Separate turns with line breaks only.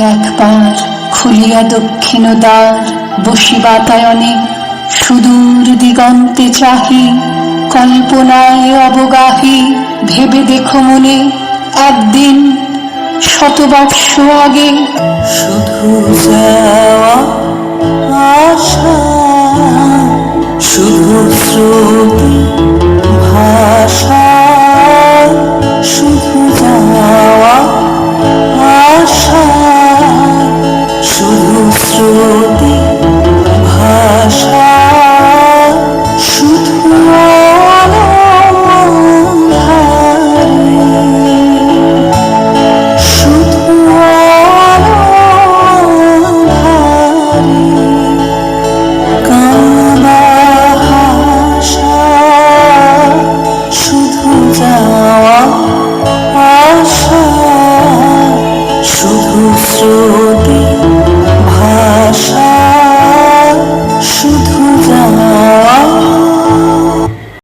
একবার খুলিয়া দক্ষিণ দ্বার বসি বাতায়নে সুদূর দিগন্তে চাহি, কল্পনায় অবগাহী, ভেবে দেখো মনে, একদিন শতবর্ষ আগে
শুধু Oh.